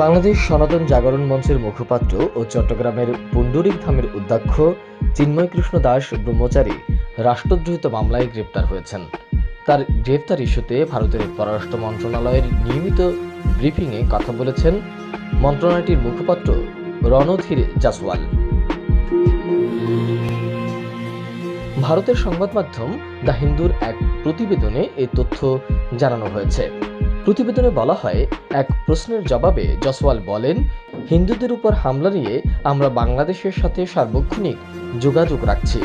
বাংলাদেশ সনাতন জাগরণ মঞ্চের মুখপাত্র ও চট্টগ্রামের পুণ্ডরিক ধামের অধ্যক্ষ চিন্ময় কৃষ্ণ দাস ব্রহ্মচারী রাষ্ট্রদ্রোহিত মামলায় গ্রেপ্তার হয়েছেন। তার গ্রেপ্তার ইস্যুতে ভারতের পররাষ্ট্র মন্ত্রণালয়ের নিয়মিত ব্রিফিংয়ে কথা বলেছেন মন্ত্রণালয়টির মুখপাত্র রণধীর জাসওয়াল। ভারতের সংবাদ মাধ্যম দ্য হিন্দুর এক প্রতিবেদনে এই তথ্য জানানো হয়েছে। প্রতিবেদনে বলা হয়, এক প্রশ্নের জবাবে জসওয়াল বলেন, হিন্দুদের উপর হামলা নিয়ে আমরা বাংলাদেশের সাথে সার্বক্ষণিক যোগাযোগ রাখছি।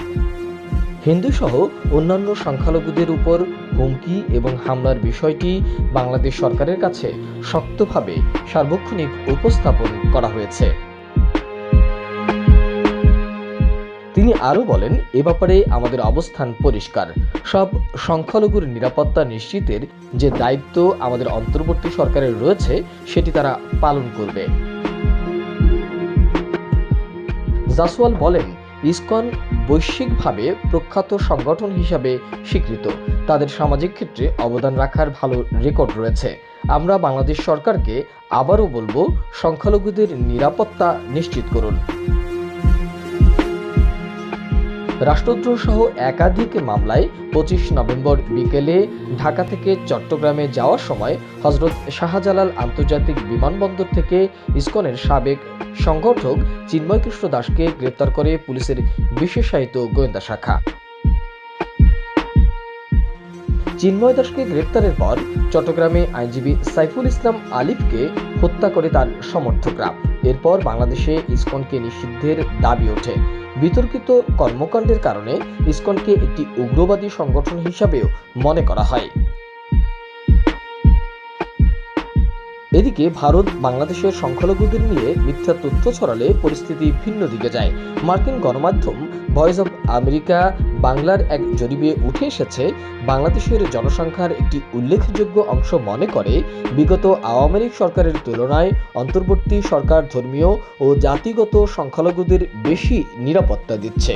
হিন্দু সহ অন্যান্য সংখ্যালঘুদের উপর হুমকি এবং হামলার বিষয়টি বাংলাদেশ সরকারের কাছে শক্তভাবে সার্বক্ষণিক উপস্থাপন করা হয়েছে। তিনি আরও বলেন, এ ব্যাপারে আমাদের অবস্থান পরিষ্কার। সব সংখ্যালঘুর নিরাপত্তা নিশ্চিতের যে দায়িত্ব আমাদের অন্তর্বর্তী সরকারের রয়েছে, সেটি তারা পালন করবে। জাসওয়াল বলেন, ইসকন বৈশ্বিকভাবে প্রখ্যাত সংগঠন হিসাবে স্বীকৃত। তাদের সামাজিক ক্ষেত্রে অবদান রাখার ভালো রেকর্ড রয়েছে। আমরা বাংলাদেশ সরকারকে আবারও বলব, সংখ্যালঘুদের নিরাপত্তা নিশ্চিত করুন। রাষ্ট্রদ্রোহ সহ একাধিক মামলায় পঁচিশ নভেম্বর বিকেলে ঢাকা থেকে চট্টগ্রামে যাওয়ার সময় হজরত শাহজালাল আন্তর্জাতিক বিমানবন্দর থেকে ইসকনের সাবেক সংগঠক চিন্ময় কৃষ্ণ দাসকে গ্রেপ্তার করে পুলিশের বিশেষায়িত গোয়েন্দা শাখা। চিন্ময় দাসকে গ্রেপ্তারের পর চট্টগ্রামে আইনজীবী সাইফুল ইসলাম আলিফকে হত্যা করে তার সমর্থকরা। এরপর বাংলাদেশে ইসকনকে নিষিদ্ধের দাবি ওঠে। বিতর্কিত কর্মকাণ্ডের কারণে ইসকনকে একটি উগ্রবাদী সংগঠন হিসাবেও মনে করা হয়। এদিকে ভারত বাংলাদেশের সংখ্যালঘুদের নিয়ে মিথ্যা তথ্য ছড়ালে পরিস্থিতি ভিন্ন দিকে যায়। মার্কিন গণমাধ্যম ভয়েস অব আমেরিকা বাংলার এক জরিপে উঠে এসেছে, বাংলাদেশের জনসংখ্যার একটি উল্লেখযোগ্য অংশ মনে করে, বিগত আওয়ামী লীগ সরকারের তুলনায় অন্তর্বর্তী সরকার ধর্মীয় ও জাতিগত সংখ্যালঘুদের বেশি নিরাপত্তা দিচ্ছে।